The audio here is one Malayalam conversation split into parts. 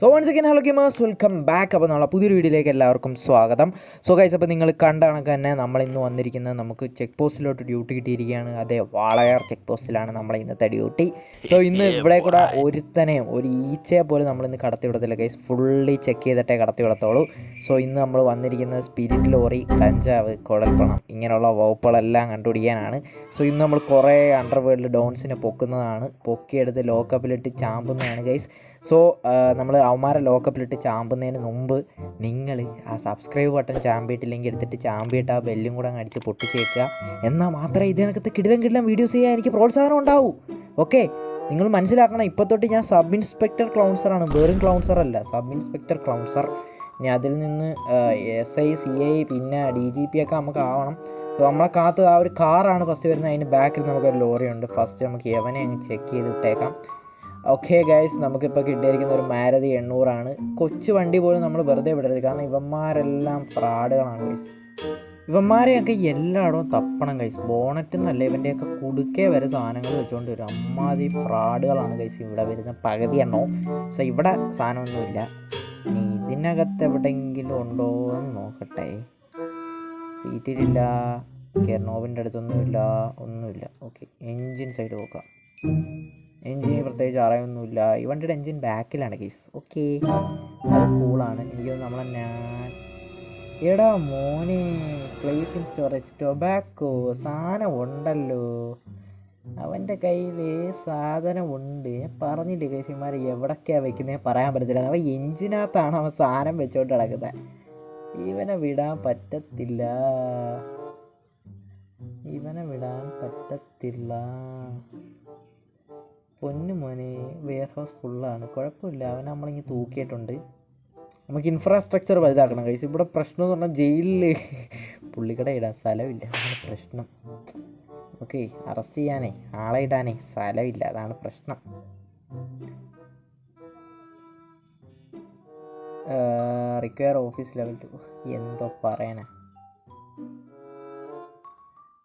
So once again hello gamers welcome back അപ്പോൾ നമ്മളെ പുതിയൊരു വീഡിയോയിലേക്ക് എല്ലാവർക്കും സ്വാഗതം. സോ ഗൈസ് അപ്പോൾ നിങ്ങൾ കണ്ട കണക്ക് തന്നെ നമ്മൾ ഇന്ന് വന്നിരിക്കുന്നത് നമുക്ക് ചെക്ക് പോസ്റ്റിലോട്ട് ഡ്യൂട്ടി കിട്ടിയിരിക്കുകയാണ്. അതെ വാളയാർ ചെക്ക് പോസ്റ്റിലാണ് നമ്മളെ ഇന്നത്തെ ഡ്യൂട്ടി സോ ഇന്ന് ഇവിടെ കൂടെ ഒരുത്തനെയും ഒരു ഈച്ചയെ പോലും നമ്മൾ ഇന്ന് കടത്തി വിടത്തില്ല ഗൈസ് ഫുള്ളി ചെക്ക് ചെയ്തിട്ടേ കടത്തി വിടത്തുള്ളൂ സോ ഇന്ന് നമ്മൾ വന്നിരിക്കുന്നത് സ്പിരിറ്റ് ലോറി കഞ്ചാവ് കുഴൽപ്പണം ഇങ്ങനെയുള്ള വകുപ്പുകളെല്ലാം കണ്ടുപിടിക്കാനാണ്. സോ ഇന്ന് നമ്മൾ കുറേ അണ്ടർവേൾഡ് ഡോൺസിനെ പൊക്കുന്നതാണ്. പൊക്കിയെടുത്ത് ലോക്കപ്പിലിട്ട് ചാമ്പുന്നതാണ് ഗൈസ് സോ നമ്മൾ അവന്മാരെ ലോക്കപ്പിലിട്ട് ചാമ്പുന്നതിന് മുമ്പ് നിങ്ങൾ ആ സബ്സ്ക്രൈബ് ബട്ടൺ ചാമ്പിയിട്ടില്ലെങ്കിൽ എടുത്തിട്ട് ചാമ്പിയിട്ട് ആ ബെല്ലും കൂടെ അങ്ങ് അടിച്ച് പൊട്ടിച്ചേക്കുക. എന്നാൽ മാത്രമേ ഇതിനകത്ത് കിടിലം കിടിലം വീഡിയോസ് ചെയ്യാൻ എനിക്ക് പ്രോത്സാഹനം ഉണ്ടാവൂ. ഓക്കെ നിങ്ങൾ മനസ്സിലാക്കണം ഇപ്പോൾ തൊട്ട് ഞാൻ സബ് ഇൻസ്പെക്ടർ ക്ലൗൺസറാണ് വെറും ക്ലൗൺസർ അല്ല. സബ് ഇൻസ്പെക്ടർ ക്ലൗൺസർ ഇനി അതിൽ നിന്ന് എസ് ഐ സി ഐ പിന്നെ ഡി ജി പി ഒക്കെ നമുക്ക് ആവണം. സോ നമ്മളെ കാത്ത് ആ ഒരു കാറാണ് ഫസ്റ്റ് വരുന്നത്. അതിന് ബാക്കിൽ നമുക്കൊരു ലോറിയുണ്ട്. ഫസ്റ്റ് നമുക്ക് യവനെ അങ്ങ് ചെക്ക് ചെയ്ത് ഇട്ടേക്കാം. ഓക്കെ ഗൈസ് നമുക്കിപ്പോൾ കിട്ടിയിരിക്കുന്ന ഒരു മാരുതി എണ്ണൂറാണ്. കൊച്ചു വണ്ടി പോലും നമ്മൾ വെറുതെ വിടരുത്. കാരണം ഇവന്മാരെല്ലാം ഫ്രാഡുകളാണ് ഗൈസ് ഇവന്മാരെയൊക്കെ എല്ലായിടവും തപ്പണം ഗൈസ് ബോണറ്റ് എന്നല്ല ഇവന്റെയൊക്കെ കുടുക്കേ വരെ സാധനങ്ങൾ വെച്ചുകൊണ്ട് വരും. അമ്മാതി ഫ്രാഡുകളാണ് ഗൈസ് ഇവിടെ വരുന്ന പകുതി എണ്ണവും. സോ ഇവിടെ സാധനമൊന്നുമില്ല. ഇനി ഇതിനകത്ത് എവിടെയെങ്കിലും ഉണ്ടോ എന്ന് നോക്കട്ടെ. സീറ്റിലില്ല കെർണോവിന്റെ അടുത്തൊന്നുമില്ല ഒന്നുമില്ല. ഓക്കെ എൻജിൻ സൈഡ് നോക്കാം. എൻജിന് പ്രത്യേകിച്ച് അറിയൊന്നുമില്ല. ഈ വണ്ടിയുടെ എൻജിൻ ബാക്കിലാണ് കേസ് ഓക്കെ അത് കൂളാണ് എനിക്ക് നമ്മളെ ഞാൻ എടാ മോനെ പ്ലേസ് ഇൻ സ്റ്റോറേജ് ടൊബാക്കോ സാധനം ഉണ്ടല്ലോ. അവന്റെ കയ്യിൽ സാധനം ഉണ്ട്. പറഞ്ഞില്ലേ കേസിമാർ എവിടൊക്കെയാണ് വെക്കുന്നത് പറയാൻ പറ്റത്തില്ല. അവൻ എഞ്ചിനകത്താണ് അവൻ സാധനം വെച്ചോണ്ട് കിടക്കുന്നത് ഇവനെ വിടാൻ പറ്റത്തില്ല. ഇവനെ വിടാൻ പറ്റത്തില്ല. പൊന്നു മോനെ വെയർ ഹൗസ് ഫുള്ളാണ് കുഴപ്പമില്ല. അവനെ നമ്മളിങ്ങനെ തൂക്കിയിട്ടുണ്ട്. നമുക്ക് ഇൻഫ്രാസ്ട്രക്ചർ വലുതാക്കണം കൈസ് ഇവിടെ പ്രശ്നം എന്ന് പറഞ്ഞാൽ ജയിലിൽ പുള്ളിക്കട ഇടാൻ സ്ഥലമില്ല. അതാണ് പ്രശ്നം. ഓക്കെ അറസ്റ്റ് ചെയ്യാനേ. ആളെ ഇടാനേ സ്ഥലമില്ല. അതാണ് പ്രശ്നം. റിക്വയർ ഓഫീസ് ലെവൽ ടു എന്തോ പറയാനാ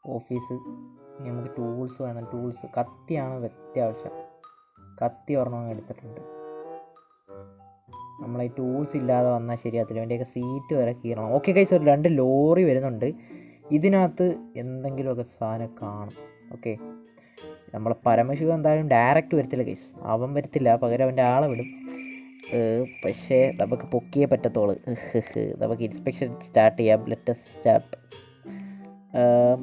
ഓഫീസ് നമുക്ക് ടൂൾസ് വേണം. ടൂൾസ് കത്തിയാണ് അത്യാവശ്യം കത്തി ഒരെണ്ണം എടുത്തിട്ടുണ്ട്. നമ്മളെ ടൂൾസ് ഇല്ലാതെ വന്നാൽ ശരിയാത്തില്ല വേണ്ടിയൊക്കെ സീറ്റ് വരെ കീറണം. ഓക്കെ കൈസ് ഒരു രണ്ട് ലോറി വരുന്നുണ്ട്. ഇതിനകത്ത് എന്തെങ്കിലുമൊക്കെ സാധനം കാണും. ഓക്കെ നമ്മളെ പരമശിവ എന്തായാലും ഡയറക്റ്റ് വരത്തില്ല കേസ് അവൻ വരത്തില്ല പകരം അവന്റെ ആളെ വിടും. പക്ഷേ നമുക്ക് പൊക്കിയേ പറ്റത്തോളൂ നമുക്ക് ഇൻസ്പെക്ഷൻ സ്റ്റാർട്ട് ചെയ്യാം. ലെറ്റസ് സ്റ്റാർട്ട്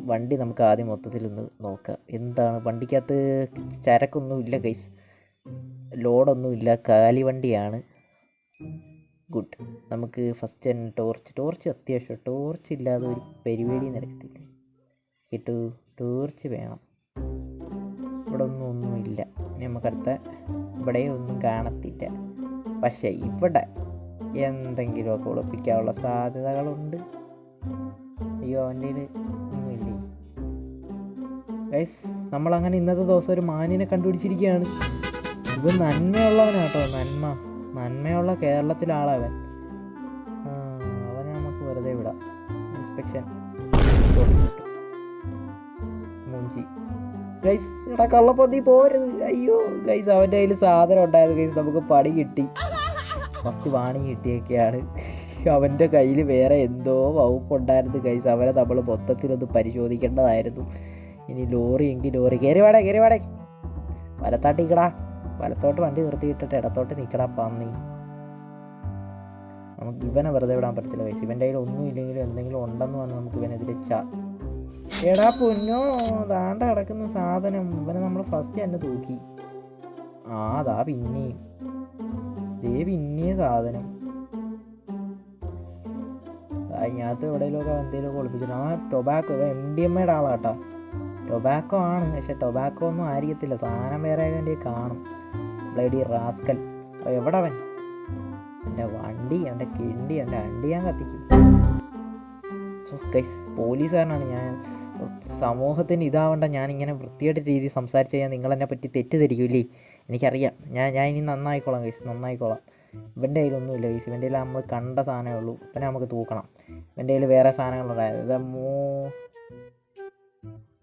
വണ്ടി നമുക്ക് ആദ്യം മൊത്തത്തിലൊന്ന് നോക്കാം. എന്താണ്? വണ്ടിക്കകത്ത് ചരക്കൊന്നും ഇല്ല ഗൈസ് ലോഡൊന്നും ഇല്ല. കാലി വണ്ടിയാണ്. ഗുഡ് നമുക്ക് ഫസ്റ്റ് തന്നെ ടോർച്ച് ടോർച്ച് അത്യാവശ്യം. ടോർച്ച് ഇല്ലാതെ ഒരു പരിപാടി നടക്കത്തില്ല. കിട്ടു ടോർച്ച് വേണം. ഇവിടെ ഒന്നും ഒന്നുമില്ല നമുക്കടുത്ത ഇവിടെ ഒന്നും കാണത്തില്ല. പക്ഷേ ഇവിടെ എന്തെങ്കിലുമൊക്കെ ഒളിപ്പിക്കാനുള്ള സാധ്യതകളുണ്ട്. അയ്യോ അവന്റെ ഗൈസ് നമ്മളങ്ങനെ ഇന്നത്തെ ദിവസം ഒരു മാനിനെ കണ്ടുപിടിച്ചിരിക്കുകയാണ്. ഇത് നന്മയുള്ളവനാട്ടോ നന്മ. നന്മയുള്ള കേരളത്തിലെ ആളവൻ അവനെ നമുക്ക് വെറുതെ വിടാം. ഇൻസ്പെക്ഷൻ. മുഞ്ചി. ഗൈസ് എടാ കള്ളപ്പന്തി പോരുത്. അയ്യോ ഗൈസ് അവന്റെ കയ്യിൽ സാധനം ഉണ്ടായത് ഗൈസ് നമുക്ക് പണി കിട്ടി. കുറച്ച് വാണി കിട്ടിയൊക്കെയാണ്. അവന്റെ കയ്യിൽ വേറെ എന്തോ വകുപ്പുണ്ടായിരുന്നു ഗൈസ് അവരെ നമ്മൾ മൊത്തത്തിലൊന്ന് പരിശോധിക്കേണ്ടതായിരുന്നു. ഇനി ലോറി എങ്കിൽ ലോറി. കയറി വാടേ കയറി വാടേ. വലത്താട്ട് നിൽക്കടാ വലത്തോട്ട് വണ്ടി നിർത്തിയിട്ടിട്ട് ഇടത്തോട്ട് നിൽക്കടാ പന്നി. നമുക്ക് ഇവനെ വെറുതെ വിടാൻ പറ്റത്തില്ല കൈസ് ഇവന്റെ കയ്യിൽ ഒന്നും ഇല്ലെങ്കിലും എന്തെങ്കിലും ഉണ്ടെന്ന് പറഞ്ഞാൽ നമുക്ക് ഇവനെതിരെ ചാ. എടാ പൊന്നോ ദാണ്ട കിടക്കുന്ന സാധനം. ഇവനെ നമ്മൾ ഫസ്റ്റ് തന്നെ തൂക്കി. ആ അതാ പിന്നെയും ദേ പിന്നെയും സാധനം. അതിനകത്ത് എവിടെയെങ്കിലുമൊക്കെ എന്തെങ്കിലുമൊക്കെ ഒളിപ്പിച്ചിട്ട് ആ ടൊബാക്കോ എം ഡി എം എയുടെ ആളാട്ടാ ടൊബാക്കോ ആണ് പക്ഷെ ടൊബാക്കോ ഒന്നും ആയിരിക്കത്തില്ല. സാധനം വേറെ വേണ്ടി കാണും. Bloody rascal. എവിടെ അവൻ? എന്റെ വണ്ടി എന്റെ കിണ്ടി എന്റെ അണ്ടി ഞാൻ കത്തിക്കും. പോലീസുകാരനാണ്. ഞാൻ സമൂഹത്തിന് ഇതാവണ്ട. ഞാനിങ്ങനെ വൃത്തിയായിട്ട് രീതിയിൽ സംസാരിച്ച് കഴിഞ്ഞാൽ നിങ്ങളെന്നെ പറ്റി തെറ്റിദ്ധരിക്കില്ലേ എനിക്കറിയാം. ഞാൻ ഞാൻ ഇനി നന്നായിക്കോളാം ഗൈസ് നന്നായിക്കോളാം. ഇവന്റെ കയ്യിലൊന്നുമില്ല ഗൈസ് ഇവന്റെ കയ്യിൽ നമ്മൾ കണ്ട സാധനമേ ഉള്ളൂ. ഇപ്പം നമുക്ക് തൂക്കണം. ഇവന്റെ കയ്യിൽ വേറെ സാധനങ്ങളുണ്ടായത് മോ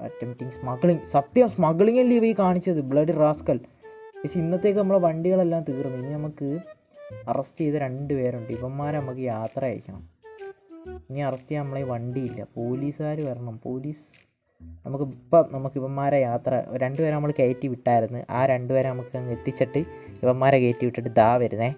അറ്റംപ്റ്റിങ് സ്മഗ്ലിങ് സത്യം സ്മഗ്ലിംഗ് അല്ലേ ഇവ കാണിച്ചത്? ബ്ലഡ് റാസ്കൽ പക്ഷേ ഇന്നത്തേക്ക് നമ്മളെ വണ്ടികളെല്ലാം തീർന്നു. ഇനി നമുക്ക് അറസ്റ്റ് ചെയ്ത രണ്ട് പേരുണ്ട്. ഇവന്മാരെ നമുക്ക് യാത്ര അയക്കണം. ഇനി അറസ്റ്റ് ചെയ്യാൻ നമ്മളെ വണ്ടിയില്ല. പോലീസുകാർ വരണം. പോലീസ് നമുക്ക് ഇപ്പം നമുക്ക് ഇവന്മാരെ യാത്ര രണ്ടുപേരെ നമ്മൾ കയറ്റി വിട്ടായിരുന്നു. ആ രണ്ടുപേരെ നമുക്ക് അങ്ങ് എത്തിച്ചിട്ട് ഇവന്മാരെ കയറ്റി വിട്ടിട്ട് ദാ വരുന്നേ.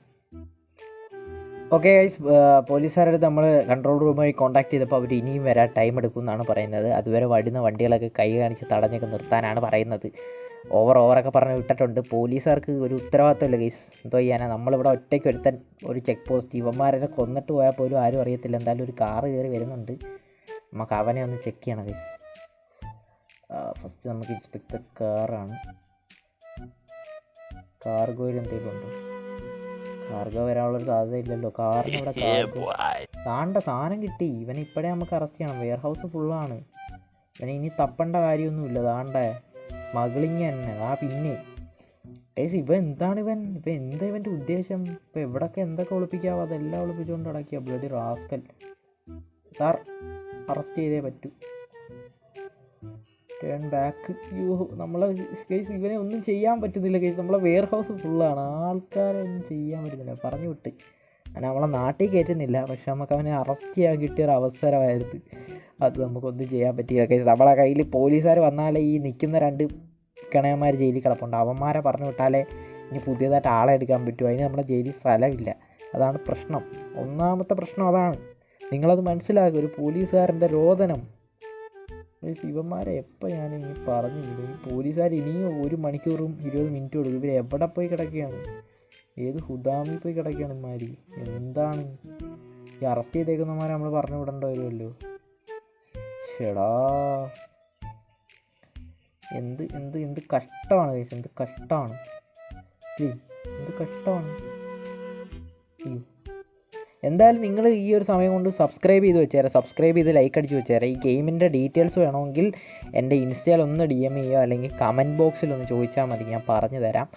ഓക്കെ ഗൈസ് പോലീസുകാരുടെ അടുത്ത് നമ്മൾ കൺട്രോൾ റൂം വഴി കോൺടാക്ട് ചെയ്തപ്പോൾ അവർ ഇനിയും വരാൻ ടൈം എടുക്കും എന്നാണ് പറയുന്നത്. അതുവരെ വടുന്ന വണ്ടികളൊക്കെ കൈ കാണിച്ച് തടഞ്ഞൊക്കെ നിർത്താനാണ് പറയുന്നത്. ഓവർ ഓവറൊക്കെ പറഞ്ഞ് വിട്ടിട്ടുണ്ട്. പോലീസുകാർക്ക് ഒരു ഉത്തരവാദിത്തമില്ല ഗൈസ് എന്തോ ചെയ്യാനാ? നമ്മളിവിടെ ഒറ്റയ്ക്ക് ഒരുത്തൻ ഒരു ചെക്ക് പോസ്റ്റ് ഇവന്മാരെ കൊന്നിട്ട് പോയാൽ പോലും ആരും അറിയത്തില്ല. എന്തായാലും ഒരു കാറ് കയറി വരുന്നുണ്ട്. നമുക്ക് അവനെ ഒന്ന് ചെക്ക് ചെയ്യണം ഗൈസ് ഫസ്റ്റ് നമുക്ക് ഇൻസ്പെക്ടർ കാറാണ് കാർഗോയിൽ എന്തെങ്കിലും ഉണ്ടോ? കാർഗോ വരാനുള്ളൊരു സാധ്യത ഇല്ലല്ലോ കാറിന് ഇവിടെ താണ്ട സാധനം കിട്ടി. ഇവനെ ഇപ്പഴേ നമുക്ക് അറസ്റ്റ് ചെയ്യണം. വെയർ ഹൗസ് ഫുള്ളാണ് ഇവനെ ഇനി തപ്പേണ്ട കാര്യമൊന്നുമില്ല. താണ്ട. സ്മഗ്ലിങ് തന്നെ. ആ പിന്നെ. ഏസ് ഇവ എന്താണ് ഇവൻ? ഇപ്പം എന്താ ഇവന്റെ ഉദ്ദേശം? ഇപ്പം എവിടൊക്കെ എന്തൊക്കെ ഒളിപ്പിക്കാവോ? അതെല്ലാം ഒളിപ്പിച്ചുകൊണ്ട് അടക്കിയ ബ്ലഡി റാസ്കൽ സാർ അറസ്റ്റ് ചെയ്തേ പറ്റൂ. ടേൺ ബാക്ക് യൂ നമ്മളെ കേസ് ഇവനെ ഒന്നും ചെയ്യാൻ പറ്റുന്നില്ല കേസ് നമ്മളെ വെയർ ഹൗസ് ഫുള്ളാണ് ആൾക്കാരെ ഒന്നും ചെയ്യാൻ പറ്റുന്നില്ല. പറഞ്ഞു വിട്ട്. അങ്ങനെ നമ്മളെ നാട്ടിൽ കയറ്റുന്നില്ല. പക്ഷെ നമുക്ക് അവനെ അറസ്റ്റ് ചെയ്യാൻ കിട്ടിയ ഒരു അവസരമായിരുന്നു. അത് നമുക്കൊന്നും ചെയ്യാൻ പറ്റില്ല കേസ് നമ്മളെ കയ്യിൽ പോലീസുകാർ വന്നാലേ ഈ നിൽക്കുന്ന രണ്ട് കിണയന്മാർ ജയിലിൽ കിടപ്പുണ്ട്. അവന്മാരെ പറഞ്ഞു വിട്ടാലേ ഇനി പുതിയതായിട്ട് ആളെ എടുക്കാൻ പറ്റുമോ അതിന് നമ്മുടെ ജയിലിൽ സ്ഥലമില്ല. അതാണ് പ്രശ്നം. ഒന്നാമത്തെ പ്രശ്നം അതാണ്. നിങ്ങളത് മനസ്സിലാക്കുക ഒരു പോലീസുകാരന്റെ രോദനം ശിവന്മാരെ എപ്പോൾ ഞാൻ ഇനി പറഞ്ഞു വിടും? പോലീസുകാർ ഇനിയും ഒരു മണിക്കൂറും ഇരുപത് മിനിറ്റ് കൊടുക്കും ഇവർ എവിടെ പോയി കിടക്കുകയാണ്? ഏത് ഹുദാമിൽ പോയി കിടക്കുകയാണ് ഇമാരി എന്താണ്? ഈ അറസ്റ്റ് ചെയ്തേക്കുന്നമാരെ നമ്മൾ പറഞ്ഞു വിടേണ്ട വരുമല്ലോ ഷെടാ. എന്ത് എന്ത് എന്ത് കഷ്ടമാണ് കേസ് എന്ത് കഷ്ടമാണ്. എന്ത് കഷ്ടമാണ്. എന്തായാലും നിങ്ങൾ ഈ ഒരു സമയം കൊണ്ട് സബ്സ്ക്രൈബ് ചെയ്ത് വെച്ചേരാം. സബ്സ്ക്രൈബ് ചെയ്ത് ലൈക്ക് അടിച്ച് വെച്ചേരാം. ഈ ഗെയിമിന്റെ ഡീറ്റെയിൽസ് വേണമെങ്കിൽ എന്റെ ഇൻസ്റ്റയിൽ ഒന്ന് ഡി എം ചെയ്യുക അല്ലെങ്കിൽ കമന്റ് ബോക്സിൽ ഒന്ന് ചോദിച്ചാൽ മതി. ഞാൻ പറഞ്ഞു തരാം.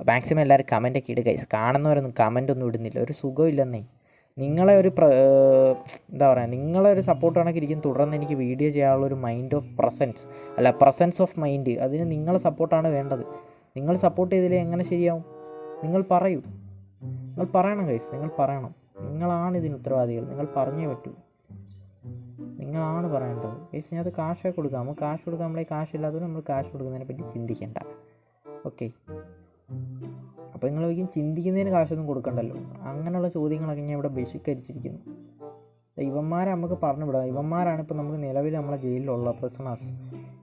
മാക്സിമം എല്ലാവരും കമന്റ് ഒക്കെ ഇടുക കാണുന്നവരൊന്നും കമന്റ് ഒന്നും ഇടുന്നില്ല. ഒരു സുഖമില്ലെന്നേ നിങ്ങളെ ഒരു എന്താ പറയുക നിങ്ങളെ ഒരു സപ്പോർട്ട് കണക്കിരിക്കും തുടർന്ന് എനിക്ക് വീഡിയോ ചെയ്യാനുള്ള ഒരു മൈൻഡ് ഓഫ് പ്രസൻസ് അല്ല പ്രസൻസ് ഓഫ് മൈൻഡ് അതിന് നിങ്ങളെ സപ്പോർട്ടാണ് വേണ്ടത്. നിങ്ങൾ സപ്പോർട്ട് ചെയ്തില്ലേ എങ്ങനെ ശരിയാവും? നിങ്ങൾ പറയൂ. നിങ്ങൾ പറയണം കൈസ് നിങ്ങൾ പറയണം. നിങ്ങളാണ് ഇതിന് ഉത്തരവാദികൾ. നിങ്ങൾ പറഞ്ഞേ പറ്റൂ. നിങ്ങളാണ് പറയേണ്ടത്. കേസ് ഞാൻ അത് കാശൊക്കെ കൊടുക്കാം. നമുക്ക് കാശ് കൊടുക്കാൻ നമ്മളെ കാശില്ലാത്തതുകൊണ്ട് നമ്മൾ കാശ് കൊടുക്കുന്നതിനെ പറ്റി ചിന്തിക്കേണ്ട. ഓക്കെ. അപ്പോൾ നിങ്ങൾ ഒരിക്കലും ചിന്തിക്കുന്നതിന് കാശൊന്നും കൊടുക്കണ്ടല്ലോ. അങ്ങനെയുള്ള ചോദ്യങ്ങളൊക്കെ ഞാൻ ഇവിടെ ബഹിഷ്കരിച്ചിരിക്കുന്നു. ഇവന്മാരെ നമുക്ക് പറഞ്ഞു വിടാം. ഇവന്മാരാണ് ഇപ്പോൾ നമുക്ക് നിലവിൽ നമ്മളെ ജയിലിലുള്ള പ്രസണേഴ്സ്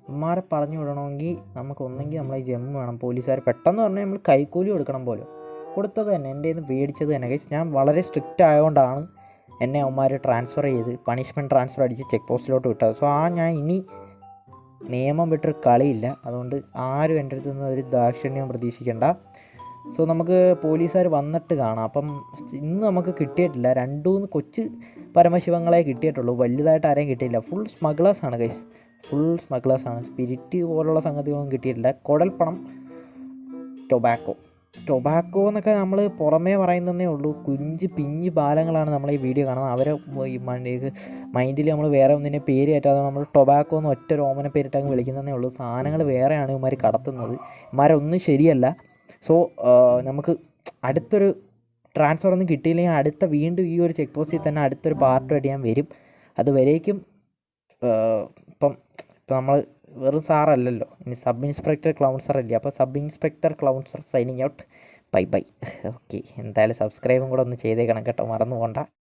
ഇവന്മാരെ പറഞ്ഞു വിടണമെങ്കിൽ നമുക്ക് ഒന്നെങ്കിൽ നമ്മളെ ജമ്മു വേണം. പോലീസുകാർ പെട്ടെന്ന് പറഞ്ഞാൽ നമ്മൾ കൈക്കൂലി കൊടുക്കണം പോലും. കൊടുത്തത് തന്നെ എന്റെ നിന്ന് മേടിച്ചത് തന്നെ. ഗൈസ് ഞാൻ വളരെ സ്ട്രിക്റ്റ് ആയതുകൊണ്ടാണ് എന്നെ അവന്മാർ ട്രാൻസ്ഫർ ചെയ്ത് പണിഷ്മെന്റ് ട്രാൻസ്ഫർ അടിച്ച് ചെക്ക് പോസ്റ്റിലോട്ട് വിട്ടത്. സോ ആ ഞാൻ ഇനി നിയമം വിട്ടൊരു കളിയില്ല. അതുകൊണ്ട് ആരും എന്റെ അടുത്ത് നിന്ന് ഒരു ദാക്ഷിണ്യം പ്രതീക്ഷിക്കേണ്ട. സോ നമുക്ക് പോലീസുകാർ വന്നിട്ട് കാണാം. അപ്പം ഇന്ന് നമുക്ക് കിട്ടിയിട്ടില്ല. രണ്ടു മൂന്ന് കൊച്ച് പരമശിവങ്ങളെ കിട്ടിയിട്ടുള്ളൂ. വലുതായിട്ട് ആരെയും കിട്ടിയില്ല. ഫുൾ സ്മഗ്ലേഴ്സാണ് ഗൈസ് ഫുൾ സ്മഗ്ലേഴ്സാണ് സ്പിരിറ്റ് പോലുള്ള സംഗതികളൊന്നും കിട്ടിയിട്ടില്ല. കുടൽപ്പണം ടൊബാക്കോ ടൊബാക്കോ എന്നൊക്കെ നമ്മൾ പുറമേ പറയുന്നതേ ഉള്ളൂ. കുഞ്ച് പിഞ്ഞ് ബാലങ്ങളാണ് നമ്മൾ ഈ വീഡിയോ കാണുന്നത്. അവരെ ഈ മൈൻഡിൽ നമ്മൾ വേറെ ഒന്നിനെ പേര് കയറ്റാതെ നമ്മൾ ടൊബാക്കോ എന്ന് ഒറ്റ ഓമന പേരിട്ടങ്ങ് വിളിക്കുന്നതേ ഉള്ളൂ. സാധനങ്ങൾ വേറെയാണ് ഇവന്മാർ കടത്തുന്നത്. ഇവന്മാരൊന്നും ശരിയല്ല. സോ നമുക്ക് അടുത്തൊരു ട്രാൻസ്ഫർ ഒന്നും കിട്ടിയില്ലെങ്കിൽ അടുത്ത വീണ്ടും ഈ ഒരു ചെക്ക് പോസ്റ്റിൽ തന്നെ അടുത്തൊരു പാർട്ടുമായിട്ട് ഞാൻ വരും. അതുവരേക്കും ഇപ്പം ഇപ്പം നമ്മൾ വെറും സാറല്ലല്ലോ. ഇനി സബ് ഇൻസ്പെക്ടർ ക്ലൗൺസർ അല്ലേ? അപ്പോൾ sub inspector ക്ലൗൺസർ signing out bye bye. Okay എന്തായാലും സബ്സ്ക്രൈബും കൂടെ ഒന്ന് ചെയ്തേക്കണം കേട്ടോ. മറന്നു പോകണ്ട